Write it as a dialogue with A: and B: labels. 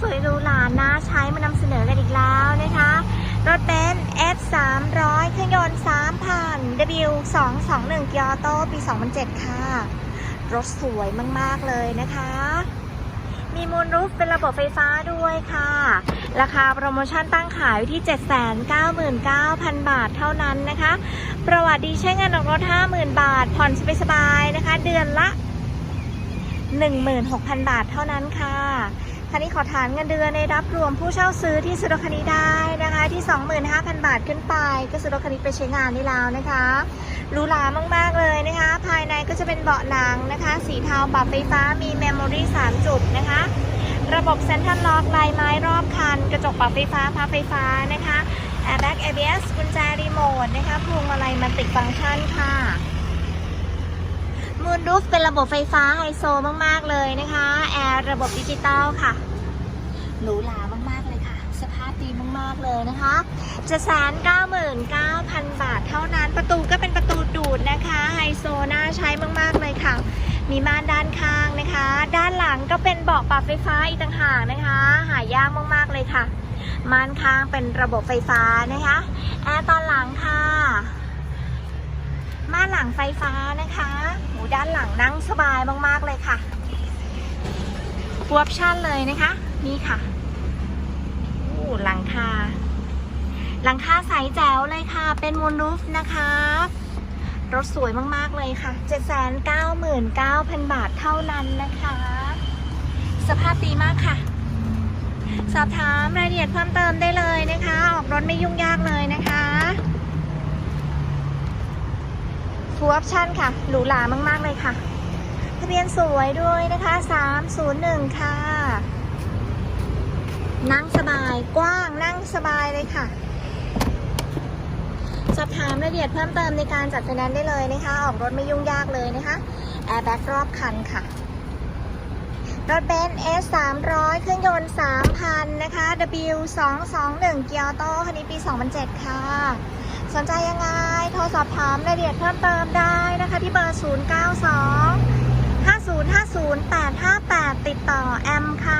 A: สวยหรูหราน่าใช้มานำเสนอกันอีกแล้วนะคะ รถเบนซ์ F 3 0 0เครื่องยนต์3,000 W 2 2 1 g ียโตปี 2007 ค่ะ รถสวยมาก ๆ เลยนะคะ มีมูลรูฟเป็นระบบไฟฟ้าด้วยค่ะ ราคาโปรโมชั่นตั้งขายอยู่ที่ 799,000 บาทเท่านั้นนะคะ ประวัติดีใช้งินออกรถ 50,000 บาท ผ่อนสบายๆนะคะ เดือนละ16,000 บาทเท่านั้นค่ะ คันนี้ขอฐานเงินเดือนในรับรวมผู้เช่าซื้อที่ซื้อรถคันนี้ได้นะคะที่ 25,000 บาทขึ้นไป ก็ซื้อรถคันนี้ไปใช้งานได้แล้วนะคะหรูหรามาก ๆ เลยนะคะ ภายในก็จะเป็นเบาะหนังนะคะ สีเทาปรับไฟฟ้ามีเมมโมรี่3จุดนะคะ ระบบเซ็นทรัลล็อกลายไม้รอบคัน กระจกปรับไฟฟ้าพับไฟฟ้านะคะแอร์แบ็ก ABS กุญแจรีโมทนะคะพวงมาลัยมันติดฟังก์ชันค่ะ มูนรูฟเป็นระบบไฟฟ้าไฮโซมาก ๆ เลยนะคะ แอร์ระบบดิจิตอลค่ะ หรูหรามาก ๆ เลยค่ะ สภาพดีมาก ๆ เลยนะคะจะแสนเก้าหมื่นเก้าพันบาทเท่านั้น ประตูก็เป็นประตูดูดนะคะ ไฮโซน่าใช้มาก ๆ เลยค่ะ มีม่านด้านข้างนะคะ ด้านหลังก็เป็นเบาะปรับไฟฟ้าอีกต่างหากนะคะ หายากมาก ๆ เลยค่ะม่านข้างเป็นระบบไฟฟ้านะคะ แอร์ตอนหลังค่ะ ม่านหลังไฟฟ้านะคะหู ด้านหลังนั่งสบายมากๆเลยค่ะออปชั่นเลยนะคะ นี่ค่ะอู้หลังคา หลังคาใสแจ๋วเลยค่ะ เป็นมูนรูฟนะคะ รถสวยมากๆเลยค่ะ 799,000 บาทเท่านั้นนะคะ สภาพดีมากค่ะ สอบถามรายละเอียดเพิ่มเติมได้เลยนะคะ ออกรถไม่ยุ่งยากเลยนะคะ ฟูออปชั่นค่ะ หรูหรามาก ๆ เลยค่ะ ทะเบียนสวยด้วยนะคะ 301 ค่ะ นั่งสบายกว้างนั่งสบายเลยค่ะ สอบถามรายละเอียดเพิ่มเติมในการจัดไฟแนนซ์ได้เลยนะคะ ออกรถไม่ยุ่งยากเลยนะคะ แอร์แบ็กรอบคันค่ะ รถเบนซ์ S 3 0 0เครื่องยนต์ 3,000 นะคะ W 2 2 1เกียร์โตคันนี้ปี 2007 ค่ะ สนใจยังไง โทรสอบถามรายละเอียดเพิ่มเติมได้นะคะ ที่เบอร์ 092 5050 858 ติดต่อแอมค่ะ